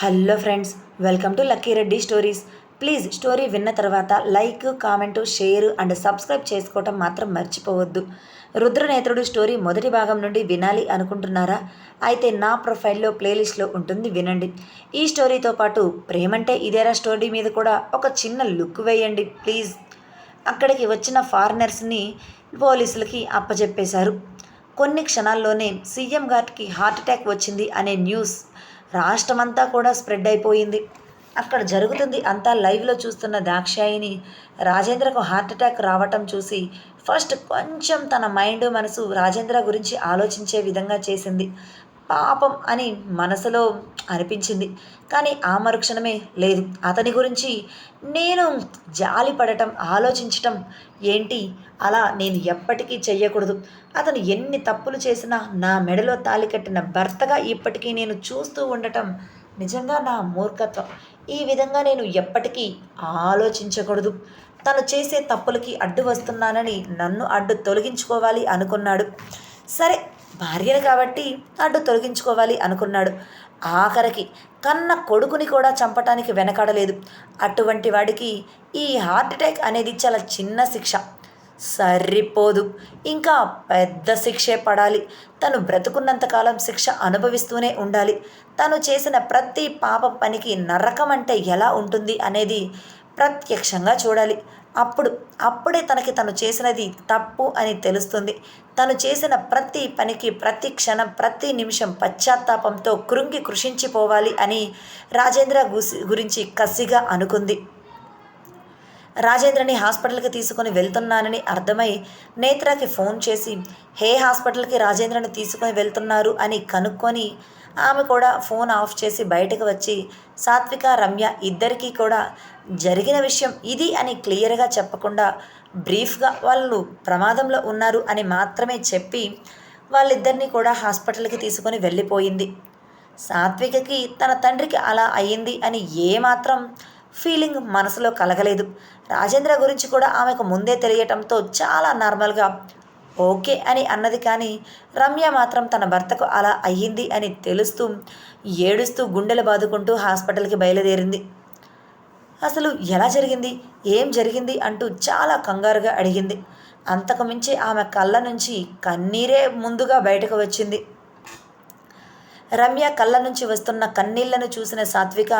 Hello friends welcome to Lucky Reddy stories. Please story విన్న తర్వాత like comment share and subscribe చేసుకోవటం మాత్రం మర్చిపోవద్దు. రుద్రనేత్రుడు స్టోరీ మొదటి భాగం నుండి వినాలి అనుకుంటున్నారా? అయితే నా ప్రొఫైల్లో ప్లేలిస్ట్లో ఉంటుంది వినండి. ఈ స్టోరీతో పాటు ప్రేమంటే ఇదేరా స్టోరీ మీద కూడా ఒక చిన్న లుక్ వేయండి ప్లీజ్. అక్కడికి వచ్చిన ఫారినర్స్ని పోలీసులకి అప్పచెప్పేశారు కొన్ని క్షణాల్లోనే సీఎం గారికి హార్ట్ అటాక్ వచ్చింది అనే న్యూస్ రాష్ట్రమంతా కూడా స్ప్రెడ్ అయిపోయింది. అక్కడ జరుగుతుంది అంతా లైవ్లో చూస్తున్న దాక్షాయిని రాజేంద్రకు హార్ట్ అటాక్ రావటం చూసి ఫస్ట్ కొంచెం తన మైండ్ మనసు రాజేంద్ర గురించి ఆలోచించే విధంగా చేసింది. పాపం అని మనసులో అనిపించింది. కానీ ఆ మరుక్షణమే లేదు. అతని గురించి నేను జాలి పడటం ఆలోచించటం ఏంటి? అలా నేను ఎప్పటికీ చెయ్యకూడదు. అతను ఎన్ని తప్పులు చేసినా నా మెడలో తాలి కట్టిన భర్తగా ఇప్పటికీ నేను చూస్తూ ఉండటం నిజంగా నా మూర్ఖత్వం. ఈ విధంగా నేను ఎప్పటికీ ఆలోచించకూడదు. తను చేసే తప్పులకి అడ్డు వస్తున్నానని నన్ను అడ్డు తొలగించుకోవాలి అనుకున్నాడు. సరే భార్యను కాబట్టి అడ్డు తొలగించుకోవాలి అనుకున్నాడు. ఆఖరికి కన్న కొడుకుని కూడా చంపటానికి వెనకాడలేదు. అటువంటి వాడికి ఈ హార్ట్ అటాక్ అనేది చాలా చిన్న శిక్ష. సరిపోదు. ఇంకా పెద్ద శిక్షే పడాలి. తను బ్రతుకున్నంతకాలం శిక్ష అనుభవిస్తూనే ఉండాలి. తను చేసిన ప్రతి పాప పనికి నరకం అంటే ఎలా ఉంటుంది అనేది ప్రత్యక్షంగా చూడాలి. అప్పుడు అప్పుడే తనకి తను చేసినది తప్పు అని తెలుస్తుంది. తను చేసిన ప్రతి పనికి ప్రతి క్షణం ప్రతి నిమిషం పశ్చాత్తాపంతో కృంగి కృషించిపోవాలి అని రాజేంద్ర గురించి కసిగా అనుకుంది. రాజేంద్రని హాస్పిటల్కి తీసుకొని వెళ్తున్నానని అర్థమై నేత్రకి ఫోన్ చేసి హే హాస్పిటల్కి రాజేంద్రని తీసుకొని వెళ్తున్నారు అని కనుక్కొని ఆమె కూడా ఫోన్ ఆఫ్ చేసి బయటకు వచ్చి సాత్విక రమ్య ఇద్దరికీ కూడా జరిగిన విషయం ఇది అని క్లియర్గా చెప్పకుండా బ్రీఫ్గా వాళ్ళు ప్రమాదంలో ఉన్నారు అని మాత్రమే చెప్పి వాళ్ళిద్దరినీ కూడా హాస్పిటల్కి తీసుకొని వెళ్ళిపోయింది. సాత్వికకి తన తండ్రికి అలా అయ్యింది అని ఏమాత్రం ఫీలింగ్ మనసులో కలగలేదు. రాజేంద్ర గురించి కూడా ఆమెకు ముందే తెలియటంతో చాలా నార్మల్గా ఓకే అని అన్నది కానీ రమ్య మాత్రం తన భర్తకు అలా అయ్యింది అని తెలుస్తూ ఏడుస్తూ గుండెలు బాదుకుంటూ హాస్పిటల్కి బయలుదేరింది. అసలు ఎలా జరిగింది? ఏం జరిగింది? అంటూ చాలా కంగారుగా అడిగింది. అంతకు మించి ఆమె కళ్ళ నుంచి కన్నీరే ముందుగా బయటకు వచ్చింది. రమ్య కళ్ళ నుంచి వస్తున్న కన్నీళ్ళను చూసిన సాత్విక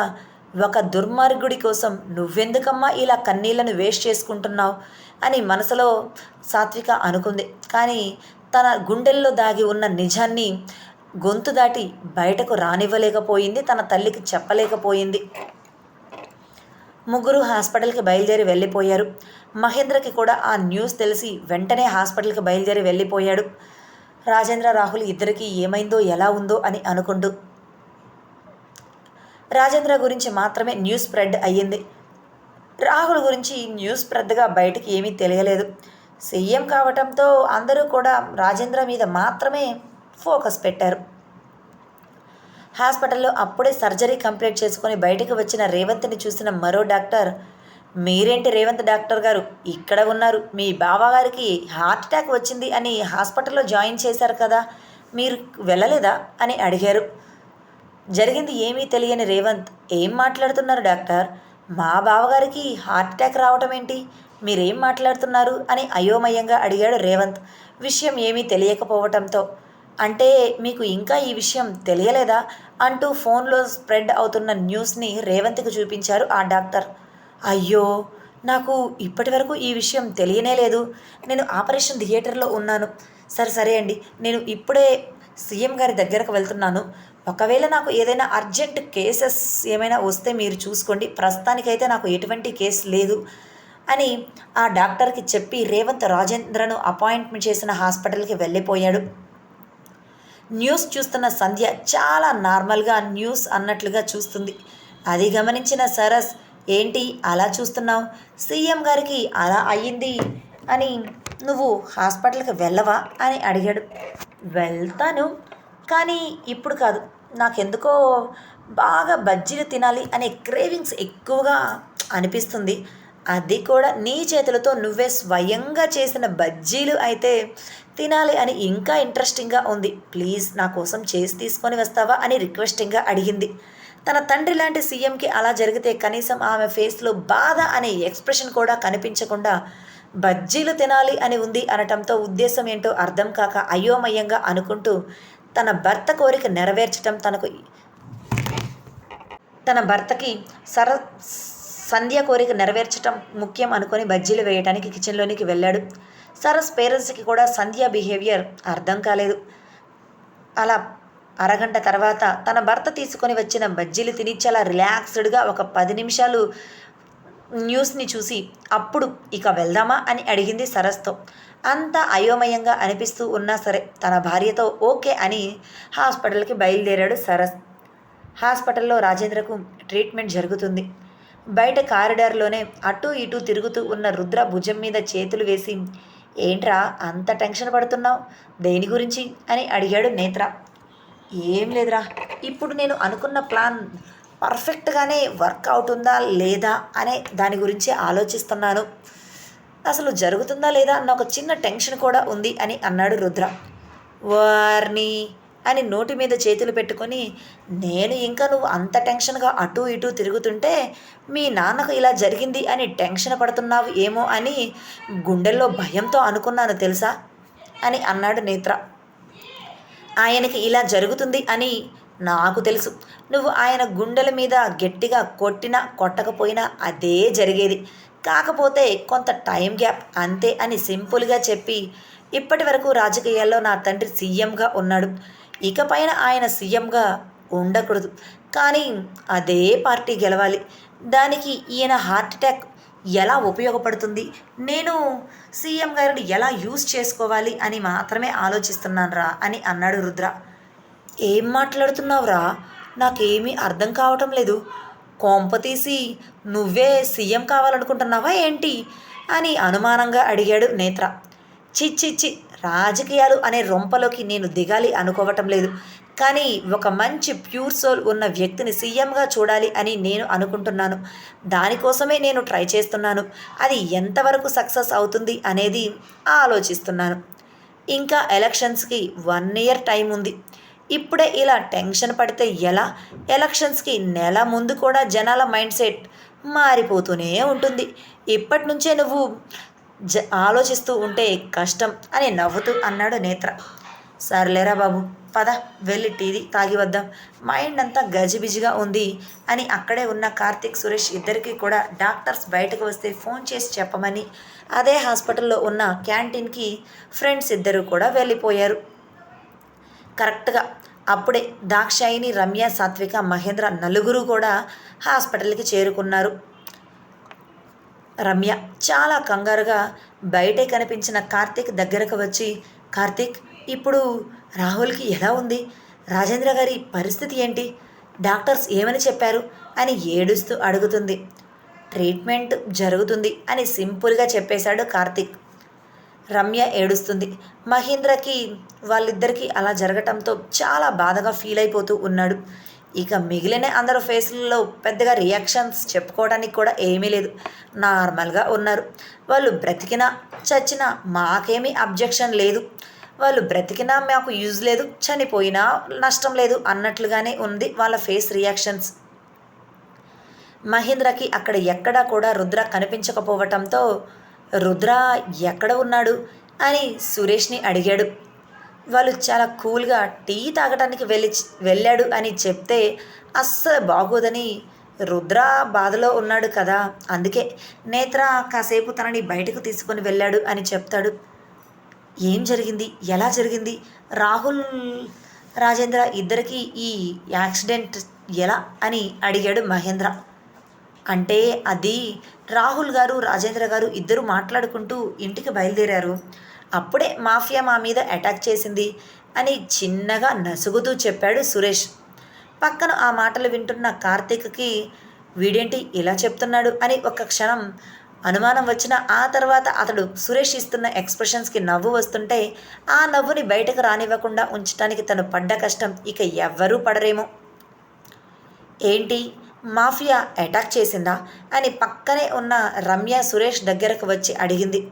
ఒక దుర్మార్గుడి కోసం నువ్వెందుకమ్మా ఇలా కన్నీళ్ళను వేస్ట్ చేసుకుంటున్నావు? అని మనసులో సాత్విక అనుకుంది. కానీ తన గుండెల్లో దాగి ఉన్న నిజాన్ని గొంతు దాటి బయటకు రానివ్వలేకపోయింది. తన తల్లికి చెప్పలేకపోయింది. ముగ్గురు హాస్పిటల్కి బయలుదేరి వెళ్ళిపోయారు. మహేంద్రకి కూడా ఆ న్యూస్ తెలిసి వెంటనే హాస్పిటల్కి బయలుదేరి వెళ్ళిపోయాడు. రాజేంద్ర రాహుల్ ఇద్దరికి ఏమైందో ఎలా ఉందో అని అనుకుంటూ రాజేంద్ర గురించి మాత్రమే న్యూస్ స్ప్రెడ్ అయ్యింది. రాహుల్ గురించి న్యూస్ పెద్దగా బయటికి ఏమీ తెలియలేదు. సీఎం కావటంతో అందరూ కూడా రాజేంద్ర మీద మాత్రమే ఫోకస్ పెట్టారు. హాస్పిటల్లో అప్పుడే సర్జరీ కంప్లీట్ చేసుకొని బయటకు వచ్చిన రేవంత్ని చూసిన మరో డాక్టర్ మీరేంటి రేవంత్ డాక్టర్ గారు? ఇక్కడ ఉన్నారు. మీ బావగారికి హార్ట్ అటాక్ వచ్చింది అని హాస్పిటల్లో జాయిన్ చేశారు కదా మీరు వెళ్ళలేదా? అని అడిగారు. జరిగింది ఏమీ తెలియని రేవంత్ ఏం మాట్లాడుతున్నారు డాక్టర్? మా బావగారికి హార్ట్ అటాక్ రావటం ఏంటి? మీరేం మాట్లాడుతున్నారు? అని అయోమయంగా అడిగాడు రేవంత్. విషయం ఏమీ తెలియకపోవటంతో. అంటే మీకు ఇంకా ఈ విషయం తెలియలేదా? అంటూ ఫోన్లో స్ప్రెడ్ అవుతున్న న్యూస్ని రేవంత్కి చూపించారు ఆ డాక్టర్. అయ్యో నాకు ఇప్పటి వరకు ఈ విషయం తెలియనే లేదు. నేను ఆపరేషన్ థియేటర్లో ఉన్నాను. సరే సరే అండి. నేను ఇప్పుడే సీఎం గారి దగ్గరకు వెళ్తున్నాను. ఒకవేళ నాకు ఏదైనా అర్జెంట్ కేసెస్ ఏమైనా వస్తే మీరు చూసుకోండి. ప్రస్తుతానికైతే నాకు ఎటువంటి కేసు లేదు అని ఆ డాక్టర్కి చెప్పి రేవంత్ రాజేంద్రను అపాయింట్మెంట్ చేసిన హాస్పిటల్కి వెళ్ళిపోయాడు. న్యూస్ చూస్తున్న సంధ్య చాలా నార్మల్గా న్యూస్ అన్నట్లుగా చూస్తుంది. అది గమనించిన సరస్ ఏంటి అలా చూస్తున్నావు? సీఎం గారికి అలా అయ్యింది అని నువ్వు హాస్పిటల్కి వెళ్ళవా? అని అడిగాడు. వెళ్తాను కానీ ఇప్పుడు కాదు. నాకెందుకో బాగా బజ్జీలు తినాలి అనే క్రేవింగ్స్ ఎక్కువగా అనిపిస్తుంది. అది కూడా నీ చేతులతో నువ్వే స్వయంగా చేసిన బజ్జీలు అయితే తినాలి అని ఇంకా ఇంట్రెస్టింగ్గా ఉంది. ప్లీజ్ నా కోసం చేసి తీసుకొని వస్తావా అని రిక్వెస్టింగ్గా అడిగింది. తన తండ్రి లాంటి సీఎంకి అలా జరిగితే కనీసం ఆమె ఫేస్లో బాధ అనే ఎక్స్ప్రెషన్ కూడా కనిపించకుండా బజ్జీలు తినాలి అని ఉంది అనటంతో ఉద్దేశం ఏంటో అర్థం కాక అయోమయంగా అనుకుంటూ తన భర్త కోరిక నెరవేర్చటం తనకు తన భర్తకి సర సంధ్య కోరిక నెరవేర్చటం ముఖ్యం అనుకొని బజ్జీలు వేయడానికి కిచెన్లోనికి వెళ్ళాడు. సరస్ పేరెంట్స్కి కూడా సంధ్య బిహేవియర్ అర్థం కాలేదు. అలా అరగంట తర్వాత తన భర్త తీసుకొని వచ్చిన బజ్జీలు తిని చాలా రిలాక్స్డ్గా ఒక పది నిమిషాలు న్యూస్ని చూసి అప్పుడు ఇక వెళ్దామా? అని అడిగింది సరస్తో. అంత అయోమయంగా అనిపిస్తూ ఉన్నా సరే తన భార్యతో ఓకే అని హాస్పిటల్కి బయలుదేరాడు సరస్. హాస్పిటల్లో రాజేంద్రకు ట్రీట్మెంట్ జరుగుతుంది. బయట కారిడార్లోనే అటు ఇటు తిరుగుతూ ఉన్న రుద్ర భుజం మీద చేతులు వేసి ఏంట్రా అంత టెన్షన్ పడుతున్నావు? దేని గురించి? అని అడిగాడు నేత్ర. ఏం లేదురా ఇప్పుడు నేను అనుకున్న ప్లాన్ పర్ఫెక్ట్గానే వర్క్ అవుతుందా లేదా అనే దాని గురించి ఆలోచిస్తున్నాను. అసలు జరుగుతుందా లేదా అన్న ఒక చిన్న టెన్షన్ కూడా ఉంది అని అన్నాడు రుద్ర. వార్ని అని నోటి మీద చేతులు పెట్టుకొని నేను ఇంకా నువ్వు అంత టెన్షన్గా అటు ఇటు తిరుగుతుంటే మీ నాన్నకు ఇలా జరిగింది అని టెన్షన్ పడుతున్నావు ఏమో అని గుండెల్లో భయంతో అనుకున్నాను తెలుసా? అని అన్నాడు నేత్ర. ఆయనకి ఇలా జరుగుతుంది అని నాకు తెలుసు. నువ్వు ఆయన గుండెల మీద గట్టిగా కొట్టినా కొట్టకపోయినా అదే జరిగేది. కాకపోతే కొంత టైం గ్యాప్ అంతే అని సింపుల్గా చెప్పి ఇప్పటి వరకు రాజకీయాల్లో నా తండ్రి సీఎంగా ఉన్నాడు. ఇకపైన ఆయన సీఎంగా ఉండకూడదు. కానీ అదే పార్టీ గెలవాలి. దానికి ఈయన హార్ట్ అటాక్ ఎలా ఉపయోగపడుతుంది? నేను సీఎం గారిని ఎలా యూజ్ చేసుకోవాలి అని మాత్రమే ఆలోచిస్తున్నాను రా అని అన్నాడు రుద్ర. ఏం మాట్లాడుతున్నావురా? నాకేమీ అర్థం కావటం లేదు. కొంపతీసి నువ్వే సీఎం కావాలనుకుంటున్నావా ఏంటి? అని అనుమానంగా అడిగాడు నేత్ర. చిచ్చిచ్చి రాజకీయాలు అనే రొంపలోకి నేను దిగాలి అనుకోవటం లేదు. కానీ ఒక మంచి ప్యూర్ సోల్ ఉన్న వ్యక్తిని సీఎంగా చూడాలి అని నేను అనుకుంటున్నాను. దానికోసమే నేను ట్రై చేస్తున్నాను. అది ఎంతవరకు సక్సెస్ అవుతుంది అనేది ఆలోచిస్తున్నాను. ఇంకా ఎలక్షన్స్కి వన్ ఇయర్ టైం ఉంది. ఇప్పుడే ఇలా టెన్షన్ పడితే ఎలా? ఎలక్షన్స్కి నెల ముందు కూడా జనాల మైండ్ సెట్ మారిపోతూనే ఉంటుంది. ఇప్పటి నుంచే నువ్వు జ ఆలోచిస్తూ ఉంటే కష్టం అని నవ్వుతూ అన్నాడు నేత్ర. సర్లేరా బాబు పద వెళ్ళి టీది తాగి వద్దాం. మైండ్ అంతా గజిబిజిగా ఉంది అని అక్కడే ఉన్న కార్తిక్ సురేష్ ఇద్దరికీ కూడా డాక్టర్స్ బయటకు వస్తే ఫోన్ చేసి చెప్పమని అదే హాస్పిటల్లో ఉన్న క్యాంటీన్కి ఫ్రెండ్స్ ఇద్దరు కూడా వెళ్ళిపోయారు. కరెక్ట్గా అప్పుడే దాక్షాయిని రమ్య సాత్విక మహేంద్ర నలుగురు కూడా హాస్పిటల్కి చేరుకున్నారు. రమ్య చాలా కంగారుగా బయటే కనిపించిన కార్తీక్ దగ్గరకు వచ్చి కార్తీక్ ఇప్పుడు రాహుల్కి ఎలా ఉంది? రాజేంద్ర గారి పరిస్థితి ఏంటి? డాక్టర్స్ ఏమని చెప్పారు? అని ఏడుస్తూ అడుగుతుంది. ట్రీట్మెంట్ జరుగుతుంది అని సింపుల్గా చెప్పేశాడు కార్తీక్. రమ్య ఏడుస్తుంది. మహేంద్రకి వాళ్ళిద్దరికీ అలా జరగటంతో చాలా బాధగా ఫీల్ అయిపోతూ ఉన్నాడు. ఇక మిగిలిన అందరూ ఫేస్లలో పెద్దగా రియాక్షన్స్ చెప్పుకోవడానికి కూడా ఏమీ లేదు. నార్మల్గా ఉన్నారు. వాళ్ళు బ్రతికినా చచ్చినా మాకేమీ అబ్జెక్షన్ లేదు. వాళ్ళు బ్రతికినా మాకు యూజ్ లేదు. చనిపోయినా నష్టం లేదు అన్నట్లుగానే ఉంది వాళ్ళ ఫేస్ రియాక్షన్స్. మహేంద్రకి అక్కడ ఎక్కడా కూడా రుద్ర కనిపించకపోవటంతో రుద్ర ఎక్కడ ఉన్నాడు అని సురేష్ని అడిగాడు. వాళ్ళు చాలా కూల్గా టీ తాగడానికి వెళ్ళి వెళ్ళాడు అని చెప్తే అస్సలు బాగోదని రుద్ర బాధలో ఉన్నాడు కదా అందుకే నేత్ర కాసేపు తనని బయటకు తీసుకొని వెళ్ళాడు అని చెప్తాడు. ఏం జరిగింది? ఎలా జరిగింది? రాహుల్ రాజేంద్ర ఇద్దరికి ఈ యాక్సిడెంట్ ఎలా? అని అడిగాడు మహేంద్ర. అంటే అది రాహుల్ గారు రాజేంద్ర గారు ఇద్దరు మాట్లాడుకుంటూ ఇంటికి బయలుదేరారు. అప్పుడే మాఫియా మా మీద అటాక్ చేసింది అని చిన్నగా నసుగుతూ చెప్పాడు సురేష్. పక్కన ఆ మాటలు వింటున్న కార్తీక్కి వీడేంటి ఇలా చెప్తున్నాడు అని ఒక క్షణం అనుమానం వచ్చిన ఆ తర్వాత అతడు సురేష్ ఇస్తున్న ఎక్స్ప్రెషన్స్కి నవ్వు వస్తుంటే ఆ నవ్వుని బయటకు రానివ్వకుండా ఉంచడానికి తను పడ్డ కష్టం ఇక ఎవ్వరూ పడరేమో. ఏంటి? మాఫియా అటాక్ చేసిందా అని పక్కనే ఉన్న రమ్య సురేష్ దగ్గరకు వచ్చి అడిగింది.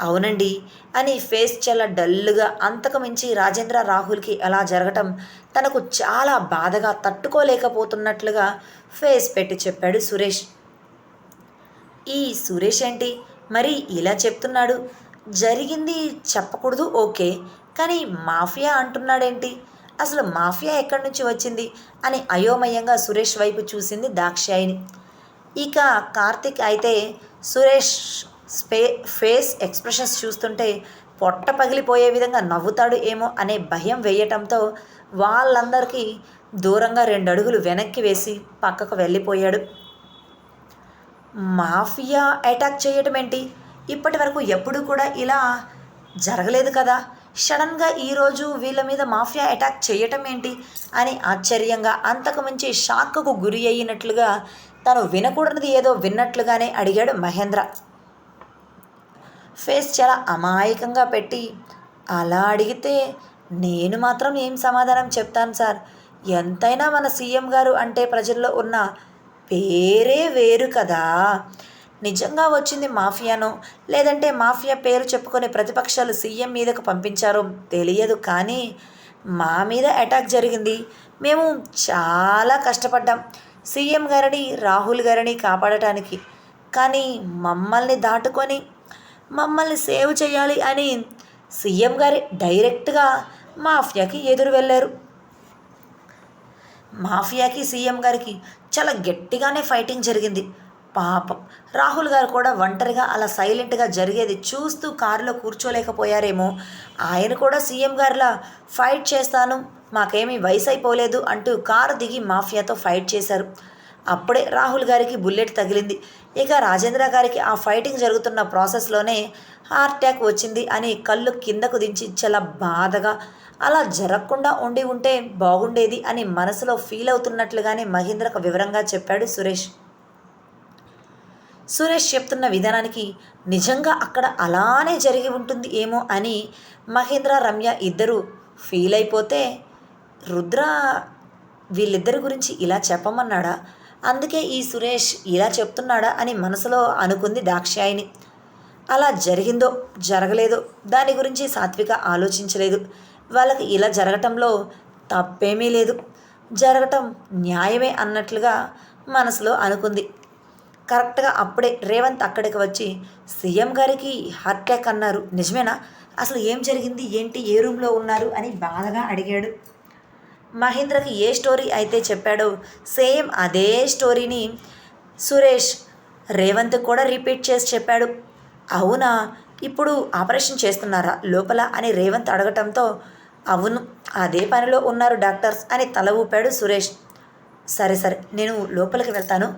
అవునండి అని ఫేస్ చాలా డల్గా అంతకు మించి రాజేంద్ర రాహుల్కి అలా జరగటం తనకు చాలా బాధగా తట్టుకోలేకపోతున్నట్లుగా ఫేస్ పెట్టి చెప్పాడు సురేష్. ఈ సురేష్ ఏంటి? మరి ఇలా చెప్తున్నాడు. జరిగింది చెప్పకూడదు ఓకే. కానీ మాఫియా అంటున్నాడేంటి? అసలు మాఫియా ఎక్కడి నుంచి వచ్చింది అని అయోమయంగా సురేష్ వైపు చూసింది దాక్షాయిని ఇక కార్తిక్ అయితే సురేష్ స్పే ఫేస్ ఎక్స్ప్రెషన్స్ చూస్తుంటే పొట్ట పగిలిపోయే విధంగా నవ్వుతాడు ఏమో అనే భయం వేయటంతో వాళ్ళందరికీ దూరంగా రెండు అడుగులు వెనక్కి వేసి పక్కకు వెళ్ళిపోయాడు. మాఫియా అటాక్ చేయటం ఏంటి ఇప్పటి వరకు ఎప్పుడు కూడా ఇలా జరగలేదు కదా? సడన్గా ఈరోజు వీళ్ళ మీద మాఫియా అటాక్ చేయటం ఏంటి అని ఆశ్చర్యంగా అంతకు మించి షాక్కు గురి అయినట్లుగా తను వినకూడనిది ఏదో విన్నట్లుగానే అడిగాడు మహేంద్ర. ఫేస్ చాలా అమాయకంగా పెట్టి అలా అడిగితే నేను మాత్రం ఏం సమాధానం చెప్తాను సార్? ఎంతైనా మన సీఎం గారు అంటే ప్రజల్లో ఉన్న పేరే వేరు కదా. నిజంగా వచ్చింది మాఫియానో? లేదంటే మాఫియా పేరు చెప్పుకొని ప్రతిపక్షాలు సీఎం మీదకు పంపించారో తెలియదు కానీ మా మీద అటాక్ జరిగింది. మేము చాలా కష్టపడ్డాం. సీఎం గారిని రాహుల్ గారిని కాపాడటానికి. కానీ మమ్మల్ని దాటుకొని మమ్మల్ని సేవ్ చేయాలి అని సీఎం గారి డైరెక్ట్గా మాఫియాకి ఎదురు వెళ్ళారు. మాఫియాకి సీఎం గారికి చాలా గట్టిగానే ఫైటింగ్ జరిగింది. పాపం. రాహుల్ గారు కూడా ఒంటరిగా అలా సైలెంట్గా జరిగేది చూస్తూ కారులో కూర్చోలేకపోయారేమో. ఆయన కూడా సీఎం గారిలా ఫైట్ చేస్తాను మాకేమీ వయసు అయిపోలేదు అంటూ కారు దిగి మాఫియాతో ఫైట్ చేశారు. అప్పుడే రాహుల్ గారికి బుల్లెట్ తగిలింది. ఇక రాజేంద్ర గారికి ఆ ఫైటింగ్ జరుగుతున్న ప్రాసెస్లోనే హార్ట్ అటాక్ వచ్చింది అని కళ్ళు కిందకు దించి చాలా బాధగా అలా జరగకుండా ఉండి ఉంటే బాగుండేది అని మనసులో ఫీల్ అవుతున్నట్లుగానే మహేంద్రకు వివరంగా చెప్పాడు సురేష్. సురేష్ చెప్తున్న విధానానికి నిజంగా అక్కడ అలానే జరిగి ఉంటుంది ఏమో అని మహేంద్ర రమ్య ఇద్దరు ఫీల్ అయిపోతే రుద్ర వీళ్ళిద్దరి గురించి ఇలా చెప్పమన్నాడా? అందుకే ఈ సురేష్ ఇలా చెప్తున్నాడా అని మనసులో అనుకుంది దాక్షాయిని అలా జరిగిందో జరగలేదో దాని గురించి సాత్విక ఆలోచించలేదు. వాళ్ళకి ఇలా జరగటంలో తప్పేమీ లేదు. జరగటం న్యాయమే అన్నట్లుగా మనసులో అనుకుంది. కరెక్ట్గా అప్పుడే రేవంత్ అక్కడికి వచ్చి సీఎం గారికి హార్ట్ అటాక్ అన్నారు నిజమేనా? అసలు ఏం జరిగింది? ఏంటి? ఏ రూమ్లో ఉన్నారు? అని బాధగా అడిగాడు. మహేంద్రకి ఏ స్టోరీ అయితే చెప్పాడో సేమ్ అదే స్టోరీని సురేష్ రేవంత్ కూడా రిపీట్ చేసి చెప్పాడు. అవునా? ఇప్పుడు ఆపరేషన్ చేస్తున్నారా? లోపల? అని రేవంత్ అడగటంతో అవును అదే పనిలో ఉన్నారు డాక్టర్స్ అని తల ఊపాడు సురేష్. సరే సరే నేను లోపలికి వెళ్తాను.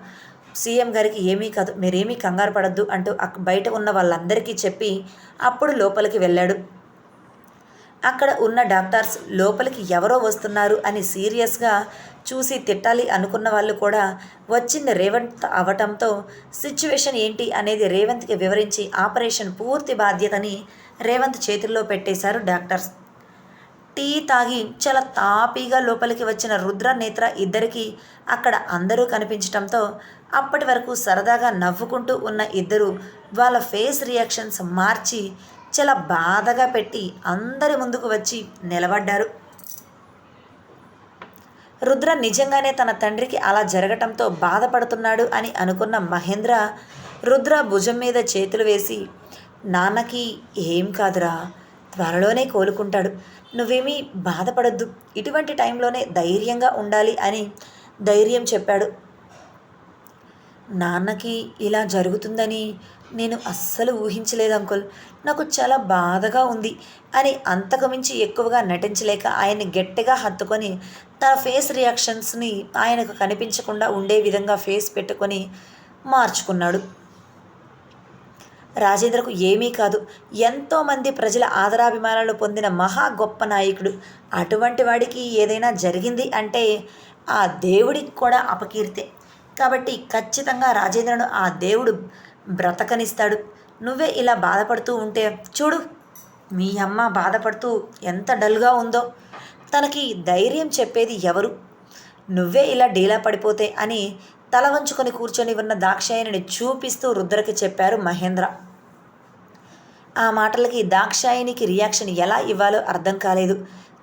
సీఎం గారికి ఏమీ కాదు మీరేమీ కంగారు పడద్దు అంటూ అక్క బయట ఉన్న వాళ్ళందరికీ చెప్పి అప్పుడు లోపలికి వెళ్ళాడు. అక్కడ ఉన్న డాక్టర్స్ లోపలికి ఎవరో వస్తున్నారు అని సీరియస్గా చూసి తిట్టాలి అనుకున్న వాళ్ళు కూడా వచ్చింది రేవంత్ అవటంతో సిచ్యువేషన్ ఏంటి అనేది రేవంత్కి వివరించి ఆపరేషన్ పూర్తి బాధ్యతని రేవంత్ చేతుల్లో పెట్టేశారు డాక్టర్స్. టీ తాగి చాలా తాపీగా లోపలికి వచ్చిన రుద్ర నేత్ర ఇద్దరికి అక్కడ అందరూ కనిపించటంతో అప్పటి వరకు సరదాగా నవ్వుకుంటూ ఉన్న ఇద్దరు వాళ్ళ ఫేస్ రియాక్షన్స్ మార్చి చాలా బాధగా పెట్టి అందరి ముందుకు వచ్చి నిలబడ్డారు. రుద్ర నిజంగానే తన తండ్రికి అలా జరగటంతో బాధపడుతున్నాడు అని అనుకున్న మహేంద్ర రుద్ర భుజం మీద చేతులు వేసి నాన్నకి ఏం కాదురా త్వరలోనే కోలుకుంటాడు. నువ్వేమీ బాధపడద్దు. ఇటువంటి టైంలోనే ధైర్యంగా ఉండాలి అని ధైర్యం చెప్పాడు. నాన్నకి ఇలా జరుగుతుందని నేను అస్సలు ఊహించలేదు అంకుల్. నాకు చాలా బాధగా ఉంది అని అంతకుమించి ఎక్కువగా నటించలేక ఆయన్ని గట్టిగా హత్తుకొని తన ఫేస్ రియాక్షన్స్ని ఆయనకు కనిపించకుండా ఉండే విధంగా ఫేస్ పెట్టుకొని మార్చుకున్నాడు. రాజేంద్రకు ఏమీ కాదు. ఎంతోమంది ప్రజల ఆదరాభిమానాలు పొందిన మహా గొప్ప నాయకుడు. అటువంటి వాడికి ఏదైనా జరిగింది అంటే ఆ దేవుడికి కూడా అపకీర్తే. కాబట్టి ఖచ్చితంగా రాజేంద్రను ఆ దేవుడు బ్రతకనిస్తాడు. నువ్వే ఇలా బాధపడుతూ ఉంటే చూడు మీ అమ్మ బాధపడుతూ ఎంత డల్గా ఉందో. తనకి ధైర్యం చెప్పేది ఎవరు? నువ్వే ఇలా డీలా పడిపోతే అని తల వంచుకొని కూర్చొని ఉన్న దాక్షాయణిని చూపిస్తూ రుద్రకి చెప్పారు మహేంద్ర. ఆ మాటలకి దాక్షాయినికి రియాక్షన్ ఎలా ఇవ్వాలో అర్థం కాలేదు.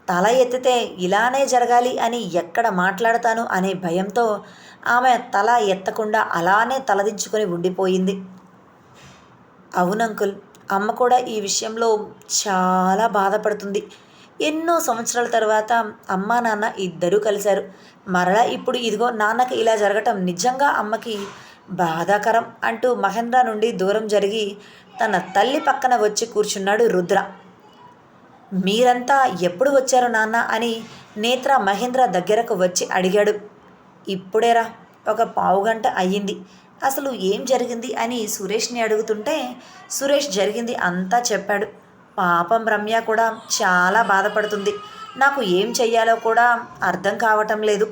తల ఎత్తితే ఇలానే జరగాలి అని ఎక్కడ మాట్లాడతాను అనే భయంతో ఆమె తల ఎత్తకుండా అలానే తలదించుకొని ఉండిపోయింది. అవునంకుల్ అమ్మ కూడా ఈ విషయంలో చాలా బాధపడుతుంది. ఎన్నో సంవత్సరాల తర్వాత అమ్మ నాన్న ఇద్దరూ కలిశారు. మరలా ఇప్పుడు ఇదిగో నాన్నకి ఇలా జరగటం నిజంగా అమ్మకి బాధాకరం అంటూ మహేంద్ర నుండి దూరం జరిగి తన తల్లి పక్కన వచ్చి కూర్చున్నాడు రుద్ర. మీరంతా ఎప్పుడు వచ్చారు నాన్న అని నేత్ర మహేంద్ర దగ్గరకు వచ్చి అడిగాడు. ఇప్పుడేరా ఒక పావుగంట అయ్యింది. అసలు ఏం జరిగింది అని సురేష్ని అడుగుతుంటే సురేష్ జరిగింది అంతా చెప్పాడు. పాపం రమ్య కూడా చాలా బాధపడుతుంది. నాకు ఏం చెయ్యాలో కూడా అర్థం కావటం లేదు.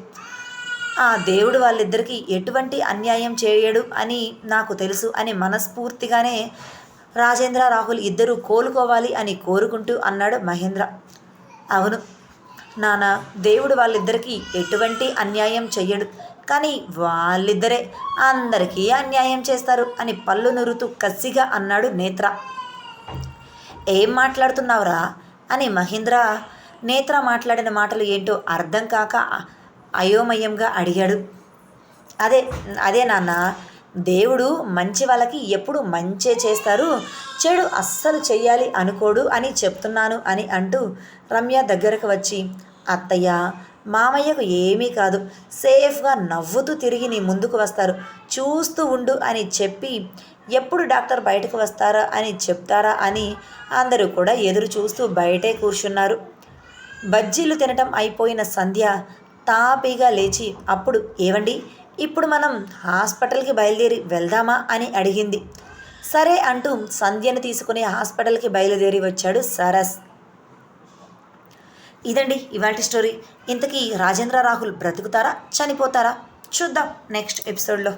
ఆ దేవుడు వాళ్ళిద్దరికీ ఎటువంటి అన్యాయం చేయడు అని నాకు తెలుసు అని మనస్ఫూర్తిగానే రాజేంద్ర రాహుల్ ఇద్దరూ కోలుకోవాలి అని కోరుకుంటూ అన్నాడు మహేంద్ర. అవును నాన్న దేవుడు వాళ్ళిద్దరికీ ఎటువంటి అన్యాయం చెయ్యడు. కానీ వాళ్ళిద్దరే అందరికీ అన్యాయం చేస్తారు అని పళ్ళు నురుతూ కసిగా అన్నాడు నేత్ర. ఏం మాట్లాడుతున్నావురా? అని మహేంద్ర నేత్ర మాట్లాడిన మాటలు ఏంటో అర్థం కాక అయోమయంగా అడిగాడు. అదే అదే నాన్న దేవుడు మంచి వాళ్ళకి ఎప్పుడు మంచే చేస్తారు. చెడు అస్సలు చెయ్యాలి అనుకోడు అని చెప్తున్నాను అని అంటూ రమ్య దగ్గరకు వచ్చి అత్తయ్య మామయ్యకు ఏమీ కాదు. సేఫ్గా నవ్వుతూ తిరిగి నీ ముందుకు వస్తారు. చూస్తూ ఉండు అని చెప్పి ఎప్పుడు డాక్టర్ బయటకు వస్తారా అని చెప్తారా అని అందరూ కూడా ఎదురు చూస్తూ బయటే కూర్చున్నారు. బజ్జీలు తినటం అయిపోయిన సంధ్య తాపీగా లేచి అప్పుడు ఏవండి? ఇప్పుడు మనం హాస్పిటల్కి బయలుదేరి వెళ్దామా? అని అడిగింది. సరే అంటూ సంధ్యను తీసుకుని హాస్పిటల్కి బయలుదేరి వచ్చాడు సరస్. ఇదండి ఇవాటి స్టోరీ. ఇంతకీ రాజేంద్ర రాహుల్ బ్రతుకుతారా? చనిపోతారా? చూద్దాం నెక్స్ట్ ఎపిసోడ్లో.